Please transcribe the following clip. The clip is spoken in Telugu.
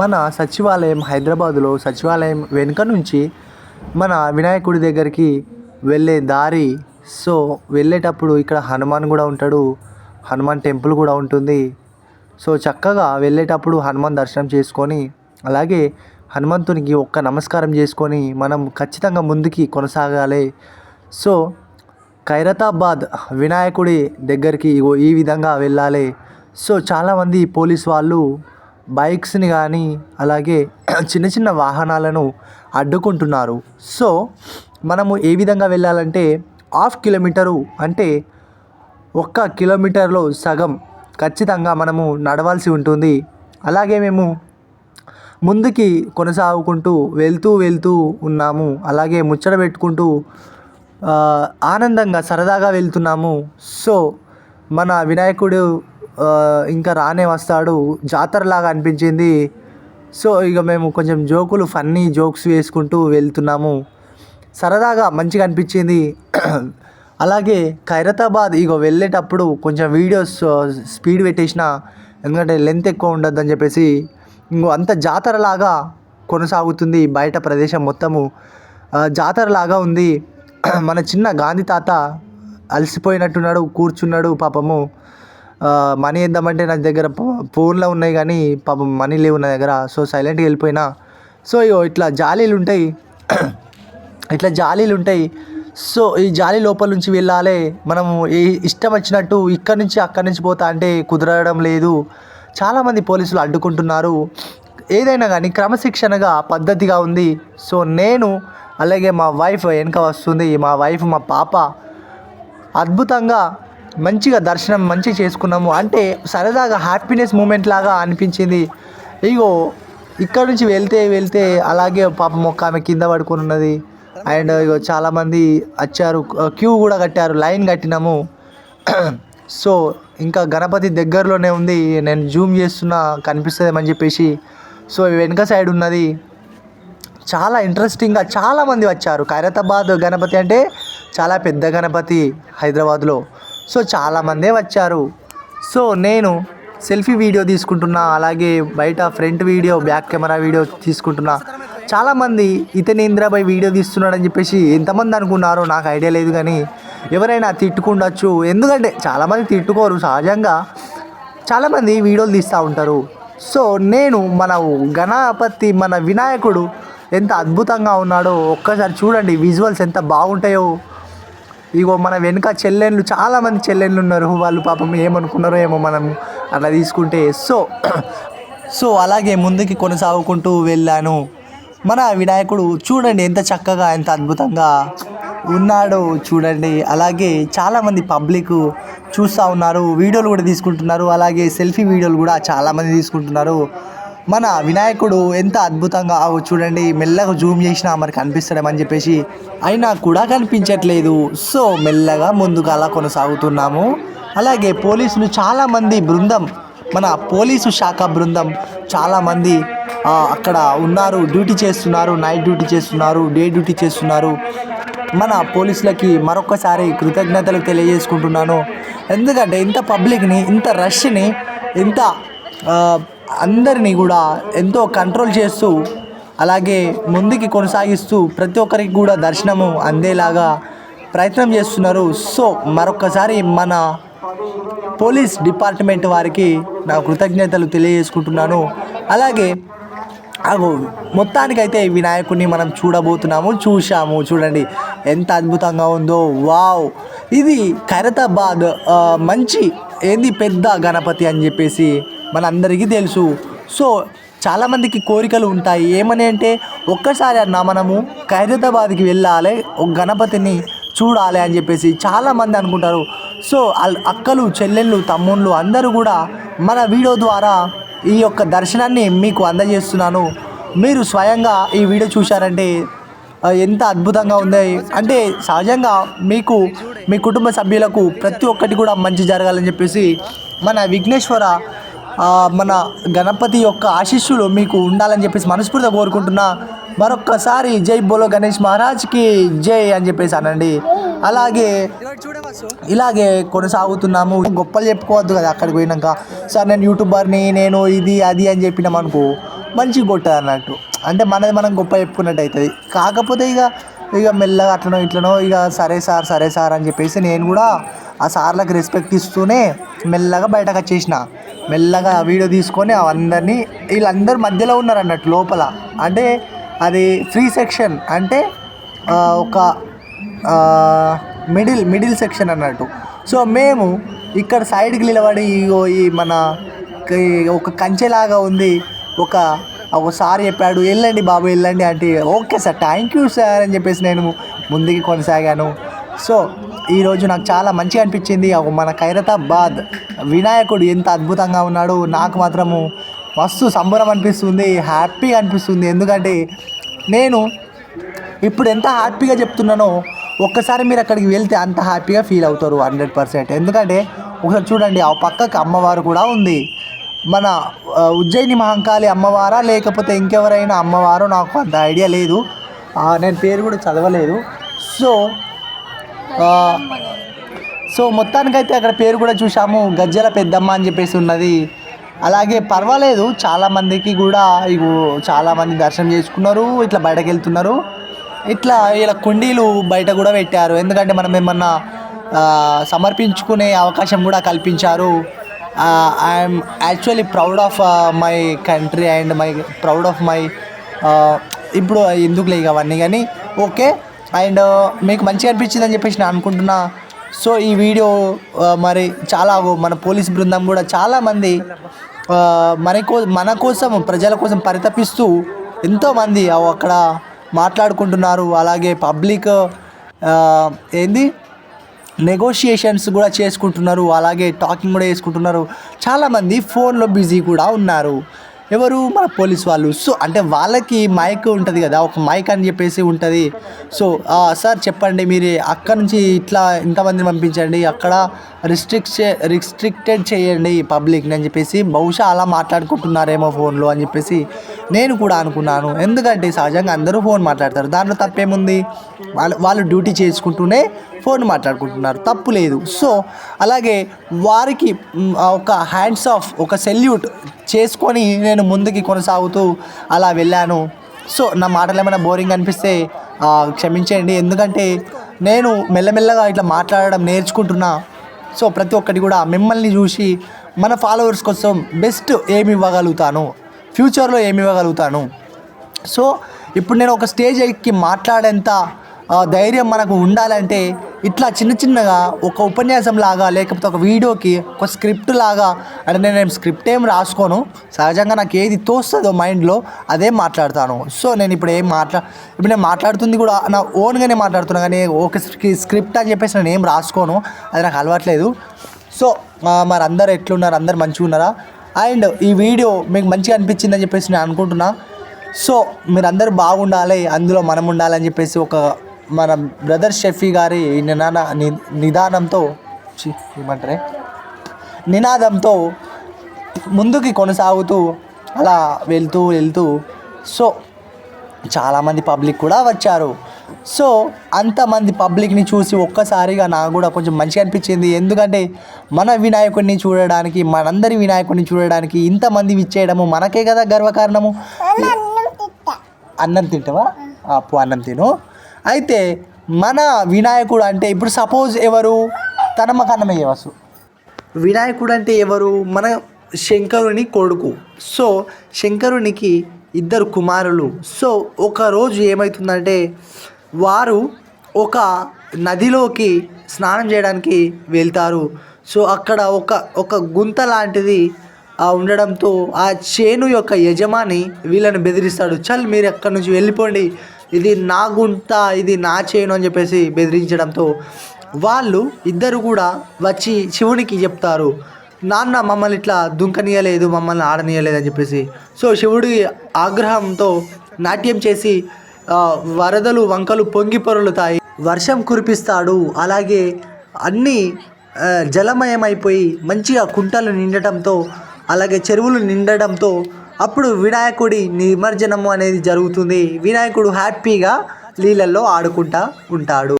మన సచివాలయం హైదరాబాదులో సచివాలయం వెనుక నుంచి మన వినాయకుడి దగ్గరికి వెళ్ళే దారి. సో వెళ్ళేటప్పుడు ఇక్కడ హనుమాన్ కూడా ఉంటాడు. హనుమాన్ టెంపుల్ కూడా ఉంటుంది. సో చక్కగా వెళ్ళేటప్పుడు హనుమాన్ దర్శనం చేసుకొని అలాగే హనుమంతునికి ఒక్క నమస్కారం చేసుకొని మనం ఖచ్చితంగా ముందుకి కొనసాగాలి. సో ఖైరతాబాద్ వినాయకుడి దగ్గరికి ఈ విధంగా వెళ్ళాలి. సో చాలామంది పోలీస్ వాళ్ళు బైక్స్ని కానీ అలాగే చిన్న చిన్న వాహనాలను అడ్డుకుంటున్నారు. సో మనము ఏ విధంగా వెళ్ళాలంటే హాఫ్ కిలోమీటరు అంటే ఒక్క కిలోమీటర్లో సగం ఖచ్చితంగా మనము నడవాల్సి ఉంటుంది. అలాగే మేము ముందుకి కొనసాగుకుంటూ వెళ్తూ వెళ్తూ ఉన్నాము. అలాగే ముచ్చట పెట్టుకుంటూ ఆనందంగా సరదాగా వెళ్తున్నాము. సో మన వినాయకుడు ఇంకా రానే వస్తాడు. జాతరలాగా అనిపించింది. సో ఇక మేము కొంచెం జోకులు ఫన్నీ జోక్స్ వేసుకుంటూ వెళ్తున్నాము. సరదాగా మంచిగా అనిపించింది. అలాగే ఖైరతాబాద్ ఇక వెళ్ళేటప్పుడు కొంచెం వీడియోస్ స్పీడ్ పెట్టేసిన ఎందుకంటే లెంత్ ఎక్కువ ఉండద్దు అని చెప్పేసి ఇంకో అంత జాతరలాగా కొనసాగుతుంది బయట ప్రదేశం మొత్తము. జాతరలాగా ఉంది. మన చిన్న గాంధీ తాత అలసిపోయినట్టున్నాడు కూర్చున్నాడు పాపము. మనీ ఇద్దామంటే నా దగ్గర ఫోన్లో ఉన్నాయి కానీ పాపం మనీ లేవు నా దగ్గర. సో సైలెంట్గా వెళ్ళిపోయినా. సో ఇగో ఇట్లా జాలీలు ఉంటాయి. ఇట్లా జాలీలు ఉంటాయి. సో ఈ జాలి లోపల నుంచి వెళ్ళాలి. మనము ఏ ఇష్టం వచ్చినట్టు ఇక్కడ నుంచి అక్కడి నుంచి పోతా అంటే కుదరడం లేదు. చాలామంది పోలీసులు అడ్డుకుంటున్నారు. ఏదైనా కానీ క్రమశిక్షణగా పద్ధతిగా ఉంది. సో నేను అలాగే మా వైఫ్ వెనుక వస్తుంది. మా వైఫ్ మా పాప. అద్భుతంగా మంచిగా దర్శనం మంచిగా చేసుకున్నాము. అంటే సరదాగా హ్యాపీనెస్ మూమెంట్ లాగా అనిపించింది. ఇగో ఇక్కడ నుంచి వెళ్తే వెళ్తే అలాగే పాపం ఒక్క ఆమె కింద పడుకుని ఉన్నది. అండ్ ఇగో చాలామంది వచ్చారు. క్యూ కూడా కట్టారు. లైన్ కట్టినాము. సో ఇంకా గణపతి దగ్గరలోనే ఉంది. నేను జూమ్ చేస్తున్నా కనిపిస్తుందేమని చెప్పేసి. సో వెనుక సైడ్ ఉన్నది. చాలా ఇంట్రెస్టింగ్గా చాలామంది వచ్చారు. ఖైరతాబాద్ గణపతి అంటే చాలా పెద్ద గణపతి హైదరాబాద్లో. సో చాలామందే వచ్చారు. సో నేను సెల్ఫీ వీడియో తీసుకుంటున్నా అలాగే బయట front video back camera video తీసుకుంటున్నా. చాలామంది ఇతని వీడియో తీస్తున్నాడని చెప్పేసి ఎంతమంది అనుకున్నారో నాకు ఐడియా లేదు కానీ ఎవరైనా తిట్టుకుండొచ్చు. ఎందుకంటే చాలామంది తిట్టుకోరు సహజంగా. చాలామంది వీడియోలు తీస్తూ ఉంటారు. సో నేను మన గణపతి మన వినాయకుడు ఎంత అద్భుతంగా ఉన్నాడో ఒక్కసారి చూడండి విజువల్స్ ఎంత బాగుంటాయో. ఇగో మన వెనుక చెల్లెళ్ళు చాలామంది చెల్లెళ్ళు ఉన్నారు. వాళ్ళు పాపం ఏమనుకున్నారో ఏమో మనం అట్లా తీసుకుంటే. సో సో అలాగే ముందుకి కొనసాగుకుంటూ వెళ్ళాను. మన వినాయకుడు చూడండి ఎంత చక్కగా ఎంత అద్భుతంగా ఉన్నాడో చూడండి. అలాగే చాలామంది పబ్లిక్ చూస్తూ ఉన్నారు వీడియోలు కూడా తీసుకుంటున్నారు. అలాగే సెల్ఫీ వీడియోలు కూడా చాలామంది తీసుకుంటున్నారు. మన వినాయకుడు ఎంత అద్భుతంగా చూడండి మెల్లగా జూమ్ చేసినా మరి కనిపిస్తాడేమని చెప్పేసి అయినా కూడా కనిపించట్లేదు. సో మెల్లగా ముందుకు అలా కొనసాగుతున్నాము. అలాగే పోలీసులు చాలామంది బృందం మన పోలీసు శాఖ బృందం చాలామంది అక్కడ ఉన్నారు డ్యూటీ చేస్తున్నారు నైట్ డ్యూటీ చేస్తున్నారు డే డ్యూటీ చేస్తున్నారు. మన పోలీసులకి మరొకసారి కృతజ్ఞతలు తెలియజేసుకుంటున్నాను. ఎందుకంటే ఇంత పబ్లిక్ని ఇంత రష్ని ఇంత అందరినీ కూడా ఎంతో కంట్రోల్ చేస్తూ అలాగే ముందుకి కొనసాగిస్తూ ప్రతి ఒక్కరికి కూడా దర్శనము అందేలాగా ప్రయత్నం చేస్తున్నారు. సో మరొకసారి మన పోలీస్ డిపార్ట్మెంట్ వారికి నా కృతజ్ఞతలు తెలియజేసుకుంటున్నాను. అలాగే అగో మొత్తానికైతే వినాయకుడిని మనం చూడబోతున్నాము చూశాము చూడండి ఎంత అద్భుతంగా ఉందో వావ్! ఇది ఖైరతాబాద్ మంచి ఏంది పెద్ద గణపతి అని చెప్పేసి మనందరికీ తెలుసు. సో చాలామందికి కోరికలు ఉంటాయి. ఏమని అంటే ఒక్కసారి అన్నా మనము ఖైరతాబాద్కి వెళ్ళాలి ఒక గణపతిని చూడాలి అని చెప్పేసి చాలామంది అనుకుంటారు. సో అక్కలు చెల్లెళ్ళు తమ్ముళ్ళు అందరూ కూడా మన వీడియో ద్వారా ఈ యొక్క దర్శనాన్ని మీకు అందజేస్తున్నాను. మీరు స్వయంగా ఈ వీడియో చూశారంటే ఎంత అద్భుతంగా ఉంది. అంటే సహజంగా మీకు మీ కుటుంబ సభ్యులకు ప్రతి ఒక్కటి కూడా మంచి జరగాలని చెప్పేసి మన విఘ్నేశ్వర మన గణపతి యొక్క ఆశీస్సులు మీకు ఉండాలని చెప్పేసి మనస్ఫూర్తిగా కోరుకుంటున్నా. మరొక్కసారి జై బోలో గణేష్ మహారాజ్కి జై అని చెప్పేసి అనండి. అలాగే ఇలాగే కొనసాగుతున్నాము. గొప్పలు చెప్పుకోవద్దు కదా అక్కడికి పోయినాక. సార్ నేను యూట్యూబర్ని నేను ఇది అది అని చెప్పినాం అనుకో మంచిగా కొట్టదు అన్నట్టు. అంటే మనది మనం గొప్ప చెప్పుకున్నట్టు అవుతుంది కాకపోతే ఇక ఇక మెల్లగా అట్లనో ఇట్లనో ఇక సరే సార్ సరే సార్ అని చెప్పేసి నేను కూడా ఆ సార్లకు రెస్పెక్ట్ ఇస్తూనే మెల్లగా బయటకు వచ్చేసిన. మెల్లగా వీడియో తీసుకొని అందరినీ వీళ్ళందరూ మధ్యలో ఉన్నారు అన్నట్టు లోపల. అంటే అది ఫ్రీ సెక్షన్ అంటే ఒక మిడిల్ మిడిల్ సెక్షన్ అన్నట్టు. సో మేము ఇక్కడ సైడ్కి నిలబడి ఇగో ఈ మన ఒక కంచెలాగా ఉంది. ఒక ఒక సార్ చెప్పాడు వెళ్ళండి బాబు వెళ్ళండి అంటే okay sir thank you sir అని చెప్పేసి నేను ముందుకి కొనసాగాను. సో ఈరోజు నాకు చాలా మంచిగా అనిపించింది. ఒక మన ఖైరతాబాద్ వినాయకుడు ఎంత అద్భుతంగా ఉన్నాడు నాకు మాత్రము మస్తు సంబరం అనిపిస్తుంది హ్యాపీగా అనిపిస్తుంది. ఎందుకంటే నేను ఇప్పుడు ఎంత హ్యాపీగా చెప్తున్నానో ఒక్కసారి మీరు అక్కడికి వెళ్తే అంత హ్యాపీగా ఫీల్ అవుతారు హండ్రెడ్ పర్సెంట్. ఎందుకంటే ఒకసారి చూడండి ఆ పక్కకి అమ్మవారు కూడా ఉంది. మన ఉజ్జయిని మహంకాళి అమ్మవారా లేకపోతే ఇంకెవరైనా అమ్మవారో నాకు అంత ఐడియా లేదు. నేను పేరు కూడా చదవలేదు. సో సో మొత్తానికైతే అక్కడ పేరు కూడా చూసాము గజ్జల పెద్దమ్మ అని చెప్పేసి ఉన్నది. అలాగే పర్వాలేదు చాలామందికి కూడా ఇగో చాలామంది దర్శనం చేసుకున్నారు ఇట్లా బయటకు వెళ్తున్నారు. ఇట్లా ఇలా కుండీలు బయట కూడా పెట్టారు. ఎందుకంటే మనం ఏమన్నా సమర్పించుకునే అవకాశం కూడా కల్పించారు. I'm actually proud of my country and my proud of my ఇప్పుడు ఎందుకు లేక అవన్నీ కానీ ఓకే. అండ్ మీకు మంచిగా అనిపించింది అని చెప్పేసి నేను అనుకుంటున్నా. సో ఈ వీడియో మరి చాలా మన పోలీస్ బృందం కూడా చాలామంది మన కో మన కోసం ప్రజల కోసం పరితపిస్తూ ఎంతోమంది అక్కడ మాట్లాడుకుంటున్నారు. అలాగే పబ్లిక్ ఏంది? నెగోషియేషన్స్ కూడా చేసుకుంటున్నారు. అలాగే టాకింగ్ కూడా చేసుకుంటున్నారు. చాలామంది ఫోన్లో బిజీ కూడా ఉన్నారు. ఎవరు? మన పోలీస్ వాళ్ళు. సో అంటే వాళ్ళకి మైక్ ఉంటుంది కదా ఒక మైక్ అని చెప్పేసి ఉంటుంది. సో సార్ చెప్పండి మీరు అక్కడ నుంచి ఇట్లా ఇంతమందిని పంపించండి అక్కడ రిస్ట్రిక్ట్ రిస్ట్రిక్టెడ్ చేయండి పబ్లిక్ని అని చెప్పేసి బహుశా అలా మాట్లాడుకుంటున్నారేమో ఫోన్లో అని చెప్పేసి నేను కూడా అనుకున్నాను. ఎందుకంటే సహజంగా అందరూ ఫోన్ మాట్లాడతారు. దాంట్లో తప్పేముంది? వాళ్ళు వాళ్ళు డ్యూటీ చేసుకుంటూనే ఫోన్ మాట్లాడుకుంటున్నారు. తప్పు లేదు. సో అలాగే వారికి ఒక హ్యాండ్స్ ఆఫ్ ఒక సెల్యూట్ చేసుకొని నేను ముందుకి కొనసాగుతూ అలా వెళ్ళాను. సో నా మాటలు ఏమైనా బోరింగ్ అనిపిస్తే క్షమించేయండి. క్షమించండి ఎందుకంటే నేను మెల్లమెల్లగా ఇట్లా మాట్లాడడం నేర్చుకుంటున్నా. సో ప్రతి ఒక్కటి కూడా మిమ్మల్ని చూసి మన ఫాలోవర్స్ కోసం బెస్ట్ ఏమి ఇవ్వగలుగుతాను? ఫ్యూచర్లో ఏమి ఇవ్వగలుగుతాను? సో ఇప్పుడు నేను ఒక స్టేజ్ ఎక్కి మాట్లాడేంత ధైర్యం మనకు ఉండాలంటే ఇట్లా చిన్న చిన్నగా ఒక ఉపన్యాసం లాగా లేకపోతే ఒక వీడియోకి ఒక స్క్రిప్ట్ లాగా అంటే నేను స్క్రిప్ట్ ఏం రాసుకోను సహజంగా నాకు ఏది తోస్తుందో మైండ్లో అదే మాట్లాడతాను. సో నేను ఇప్పుడు ఏం మాట్లా ఇప్పుడు నేను మాట్లాడుతుంది కూడా నా ఓన్గానే మాట్లాడుతున్నా కానీ ఒక స్క్రిప్ట్ అని చెప్పేసి నేను ఏం రాసుకోను అది నాకు అలవాట్లేదు. సో మరి అందరు ఎట్లున్నారు? అందరు మంచిగా ఉన్నారా? అండ్ ఈ వీడియో మీకు మంచిగా అనిపించిందని చెప్పేసి నేను అనుకుంటున్నా. సో మీరందరూ బాగుండాలి అందులో మనం ఉండాలని చెప్పేసి ఒక మన బ్రదర్ షెఫీ గారి నినాద నిదానంతో ఏమంటారే? నినాదంతో ముందుకి కొనసాగుతూ అలా వెళ్తూ వెళ్తూ సో చాలామంది పబ్లిక్ కూడా వచ్చారు. సో అంతమంది పబ్లిక్ని చూసి ఒక్కసారిగా నాకు కూడా కొంచెం మంచిగా అనిపించింది. ఎందుకంటే మన వినాయకుడిని చూడడానికి మనందరి వినాయకుడిని చూడడానికి ఇంతమంది విచ్చేయడము మనకే కదా గర్వకారణము. అన్నం తింటావా? అప్పు అన్నం తిను. అయితే మన వినాయకుడు అంటే ఇప్పుడు సపోజ్ ఎవరు తనమ అన్నం వేయవచ్చు వినాయకుడు అంటే ఎవరు? మన శంకరుని కొడుకు. సో శంకరునికి ఇద్దరు కుమారులు. సో ఒకరోజు ఏమవుతుందంటే వారు ఒక నదిలోకి స్నానం చేయడానికి వెళ్తారు. సో అక్కడ ఒక ఒక గుంత లాంటిది ఆ ఉండడంతో ఆ చేను యొక్క యజమాని వీళ్ళని బెదిరిస్తాడు. చల్ మీరు ఎక్కడి నుంచి వెళ్ళిపోండి. ఇది నా గుంట ఇది నా చేయను అని చెప్పేసి బెదిరించడంతో వాళ్ళు ఇద్దరు కూడా వచ్చి శివునికి చెప్తారు నాన్న మమ్మల్ని ఇట్లా దుంకనీయలేదు మమ్మల్ని ఆడనీయలేదు అని చెప్పేసి. సో శివుడి ఆగ్రహంతో నాట్యం చేసి వరదలు వంకలు పొంగి పొరలుతాయి. వర్షం కురిపిస్తాడు. అలాగే అన్నీ జలమయమైపోయి మంచిగా కుంటలు నిండటంతో అలాగే చెరువులు నిండడంతో అప్పుడు వినాయకుడి నిమజ్జనము అనేది జరుగుతుంది. వినాయకుడు హ్యాపీగా నీళ్ళల్లో ఆడుకుంటా ఉంటాడు.